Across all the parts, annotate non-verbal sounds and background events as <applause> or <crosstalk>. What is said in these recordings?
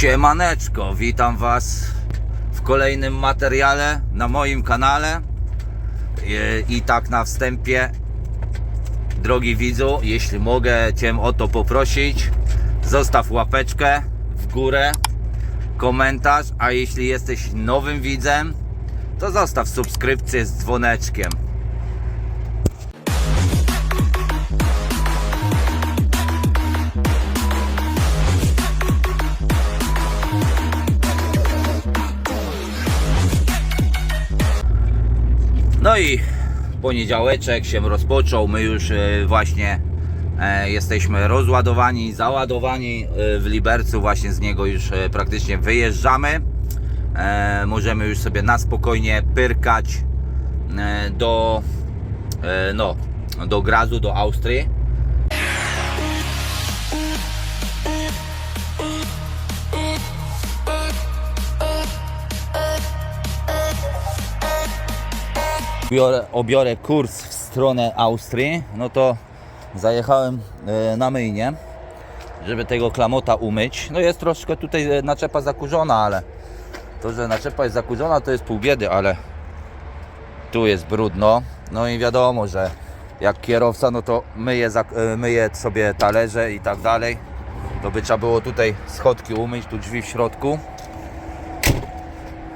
Siemaneczko, witam Was w kolejnym materiale na moim kanale. I, tak na wstępie, drogi widzu, jeśli mogę Cię o to poprosić, zostaw łapeczkę w górę, komentarz, a jeśli jesteś nowym widzem, to zostaw subskrypcję z dzwoneczkiem. No i poniedziałeczek się rozpoczął. My już e, właśnie e, jesteśmy rozładowani, załadowani e, w Libercu. Właśnie z niego już praktycznie wyjeżdżamy. Możemy już sobie na spokojnie pyrkać do, no, do Grazu, do Austrii. Biorę, obiorę kurs w stronę Austrii, no to zajechałem e, na myjnie, żeby tego klamota umyć. No jest troszkę tutaj e, naczepa zakurzona, ale to, że naczepa jest zakurzona to jest pół biedy, ale tu jest brudno. No i wiadomo, że jak kierowca, no to myje, e, myje sobie talerze i tak dalej. To by trzeba było tutaj schodki umyć, tu drzwi w środku.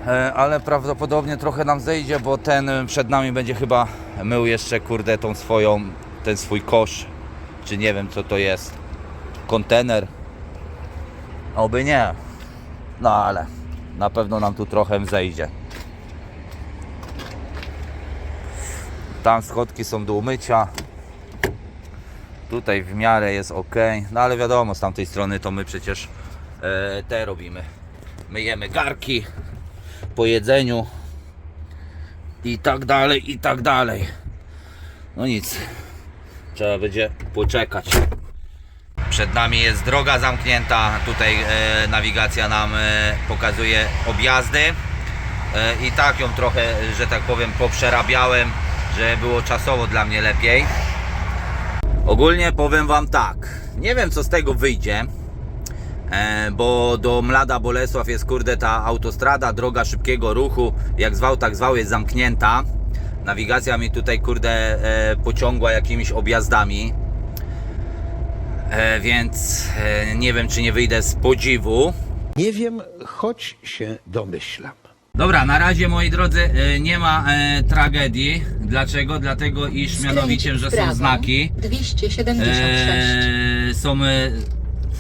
E, ale prawdopodobnie trochę nam zejdzie, bo ten e, przed nami będzie chyba mył jeszcze kurde tą swoją, ten swój kosz, czy nie wiem co to jest, kontener. Oby nie. No ale na pewno nam tu trochę zejdzie. Tam schodki są do umycia. Tutaj w miarę jest ok. No ale wiadomo, z tamtej strony to my przecież e, te robimy. Myjemy garki po jedzeniu i tak dalej, i tak dalej. No nic, trzeba będzie poczekać. Przed nami jest droga zamknięta, tutaj e, nawigacja nam e, pokazuje objazdy e, i tak ją trochę, że tak powiem, poprzerabiałem, żeby było czasowo dla mnie lepiej. Ogólnie powiem Wam tak, nie wiem co z tego wyjdzie, bo do Mlada Bolesław jest kurde ta autostrada, droga szybkiego ruchu, jak zwał, tak zwał, jest zamknięta. Nawigacja mi tutaj kurde e, pociągła jakimiś objazdami. E, więc e, nie wiem, czy nie wyjdę z podziwu. Nie wiem, choć się domyślam. Dobra, na razie moi drodzy e, nie ma e, tragedii. Dlaczego? Dlatego iż mianowicie, że są znaki. 276. Eee, są e,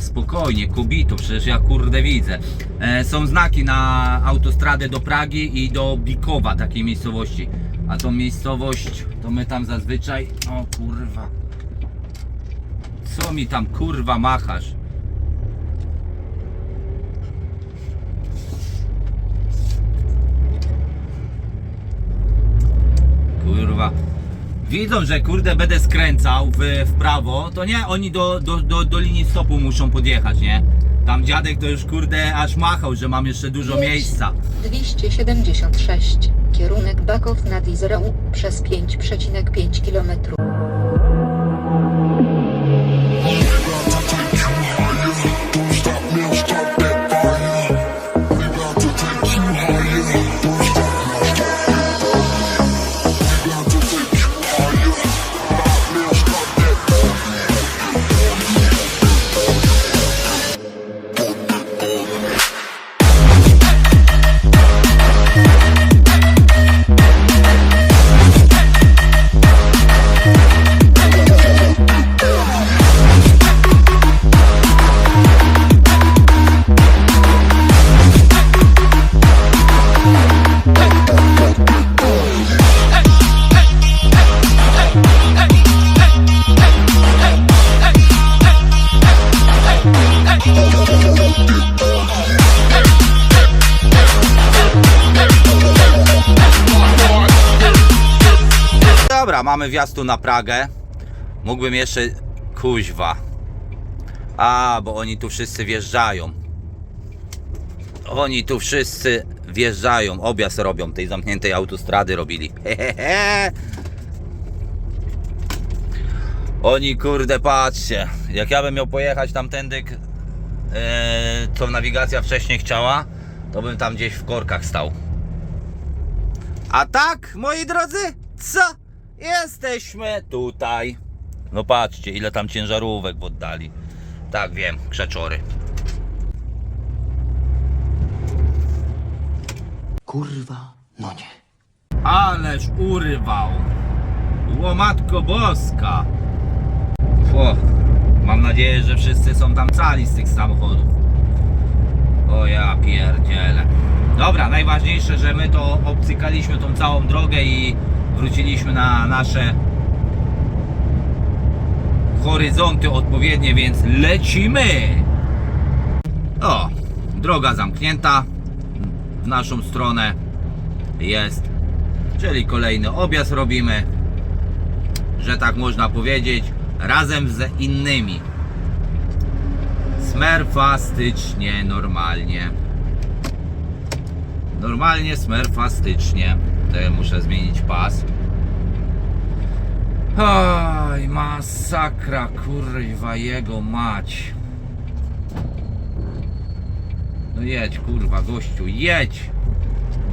spokojnie, Kubitu, przecież ja kurde widzę. E, są znaki na autostradę do Pragi i do Bikowa, takiej miejscowości. A tą miejscowość to my tam zazwyczaj. O kurwa. Co mi tam kurwa machasz? Kurwa. Widzą, że kurde będę skręcał w, w prawo, to nie, oni do, do, do, do linii stopu muszą podjechać, nie? Tam dziadek to już kurde aż machał, że mam jeszcze dużo miejsca. 276. Kierunek Baków nad Izrael przez 5,5 km. Mamy wjazd tu na Pragę. Mógłbym jeszcze... Kuźwa. A, bo oni tu wszyscy wjeżdżają. Oni tu wszyscy wjeżdżają, objazd robią, tej zamkniętej autostrady robili. <laughs> Hehehe. Oni kurde, patrzcie, jak ja bym miał pojechać tamtędy e, co nawigacja wcześniej chciała, to bym tam gdzieś w korkach stał. A tak, moi drodzy, co? Jesteśmy tutaj. No patrzcie, ile tam ciężarówek w oddali. Tak wiem, krzeczory. Kurwa, no nie. Ależ urywał. Łomatko boska. O, mam nadzieję, że wszyscy są tam cali z tych samochodów. O ja pierdzielę. Dobra, najważniejsze, że my to obcykaliśmy tą całą drogę i wróciliśmy na nasze horyzonty odpowiednie, więc lecimy. O, droga zamknięta w naszą stronę jest czyli kolejny objazd robimy, że tak można powiedzieć, razem z innymi. Smerfastycznie, normalnie. Normalnie, smerfastycznie. Muszę zmienić pas. Oj, masakra, kurwa, jego mać. No jedź, kurwa, gościu, jedź!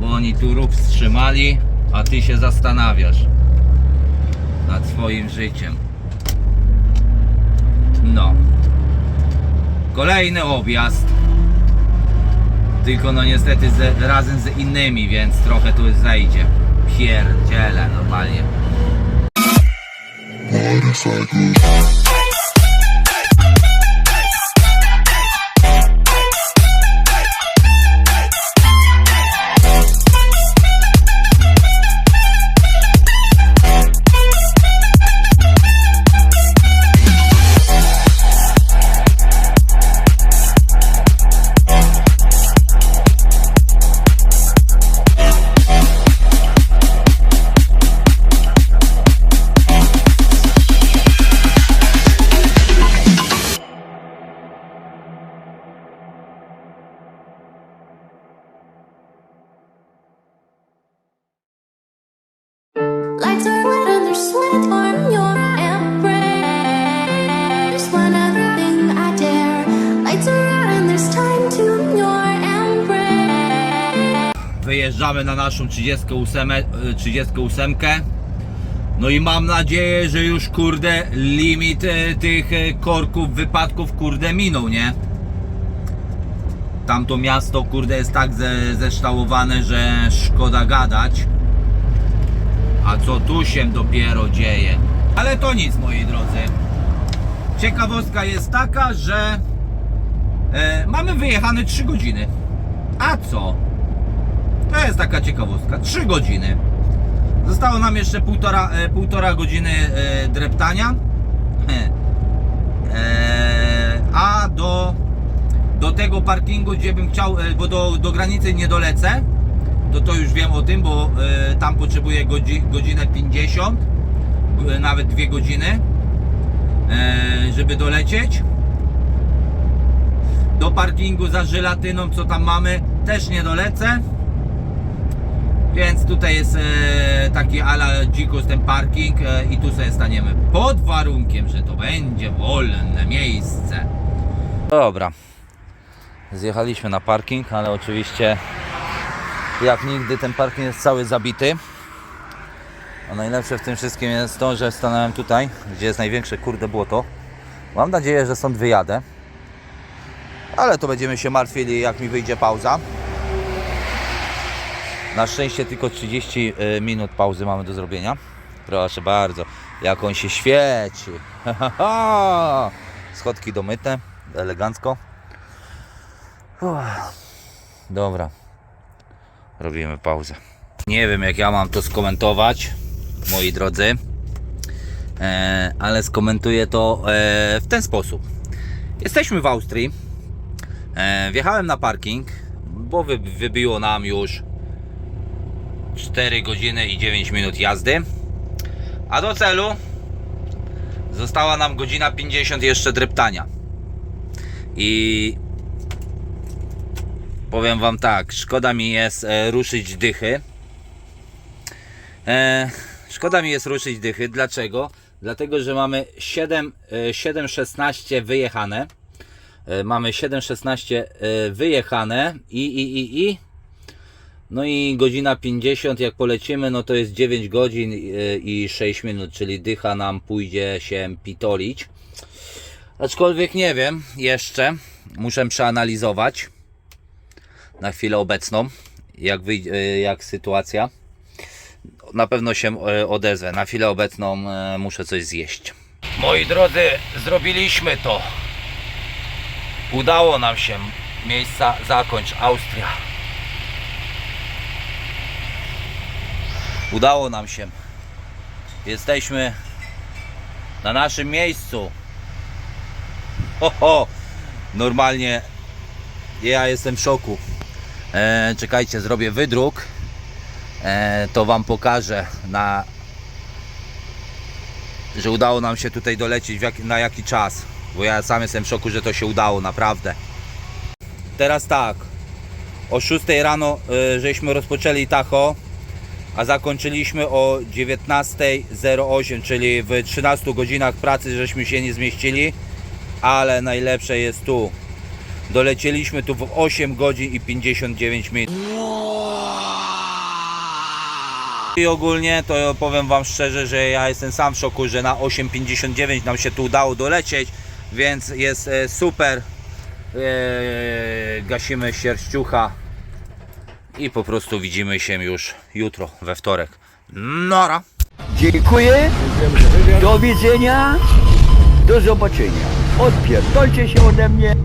bo oni tu rów wstrzymali, a ty się zastanawiasz nad swoim życiem. No. Kolejny objazd. Tylko no niestety z, razem z innymi, więc trochę tu zejdzie. Pierdziele normalnie. Lights Wyjeżdżamy na naszą 38, e, 38. No i mam nadzieję, że już kurde limit e, tych e, korków, wypadków kurde minął, nie? Tamto miasto kurde jest tak ze, zeształowane, że szkoda gadać. A co tu się dopiero dzieje? Ale to nic moi drodzy. Ciekawostka jest taka, że e, mamy wyjechane 3 godziny. A co? To jest taka ciekawostka. 3 godziny. Zostało nam jeszcze półtora, e, półtora godziny e, dreptania. E, a do, do tego parkingu, gdzie bym chciał, e, bo do, do granicy nie dolecę, to to już wiem o tym, bo e, tam potrzebuję godzi, godzinę 50, g- nawet dwie godziny, e, żeby dolecieć. Do parkingu za żelatyną, co tam mamy, też nie dolecę. Więc tutaj jest e, taki ala dzikus ten parking e, i tu sobie staniemy. Pod warunkiem, że to będzie wolne miejsce. Dobra. Zjechaliśmy na parking, ale oczywiście jak nigdy ten parking jest cały zabity. A najlepsze w tym wszystkim jest to, że stanąłem tutaj, gdzie jest największe kurde błoto. Mam nadzieję, że stąd wyjadę. Ale to będziemy się martwili jak mi wyjdzie pauza. Na szczęście tylko 30 y, minut pauzy mamy do zrobienia. Proszę bardzo, jak on się świeci. <laughs> Schodki domyte, elegancko. Dobra, robimy pauzę. Nie wiem jak ja mam to skomentować, moi drodzy, e, ale skomentuję to e, w ten sposób. Jesteśmy w Austrii. E, wjechałem na parking, bo wy, wybiło nam już 4 godziny i 9 minut jazdy. A do celu została nam godzina 50 jeszcze dreptania. I powiem Wam tak, szkoda mi jest e, ruszyć dychy. E, szkoda mi jest ruszyć dychy. Dlaczego? Dlatego, że mamy 7, e, 7.16 wyjechane. E, Mamy 7.16 e, wyjechane i, i, i, i. No i godzina 50, jak polecimy, no to jest 9 godzin e, i 6 minut, czyli dycha nam pójdzie się pitolić. Aczkolwiek nie wiem jeszcze, muszę przeanalizować na chwilę obecną, jak, wyjdzie, e, jak sytuacja. Na pewno się e, odezwę. Na chwilę obecną e, muszę coś zjeść. Moi drodzy, zrobiliśmy to. Udało nam się. Miejsca zakończ Austria. Udało nam się. Jesteśmy na naszym miejscu. Ho, ho. Normalnie ja jestem w szoku. E, czekajcie, zrobię wydruk. E, to Wam pokażę na że udało nam się tutaj dolecieć jak, na jaki czas. Bo ja sam jestem w szoku, że to się udało, naprawdę. Teraz tak. O 6 rano y, żeśmy rozpoczęli Tacho, a zakończyliśmy o 19.08, czyli w 13 godzinach pracy żeśmy się nie zmieścili, ale najlepsze jest tu. Dolecieliśmy tu w 8 godzin i 59 minut. I ogólnie to powiem Wam szczerze, że ja jestem sam w szoku, że na 8.59 nam się tu udało dolecieć, więc jest e, super. E, gasimy sierściucha i po prostu widzimy się już jutro, we wtorek. Nora! Dziękuję. Do widzenia. Do zobaczenia. Odpierdolcie się ode mnie.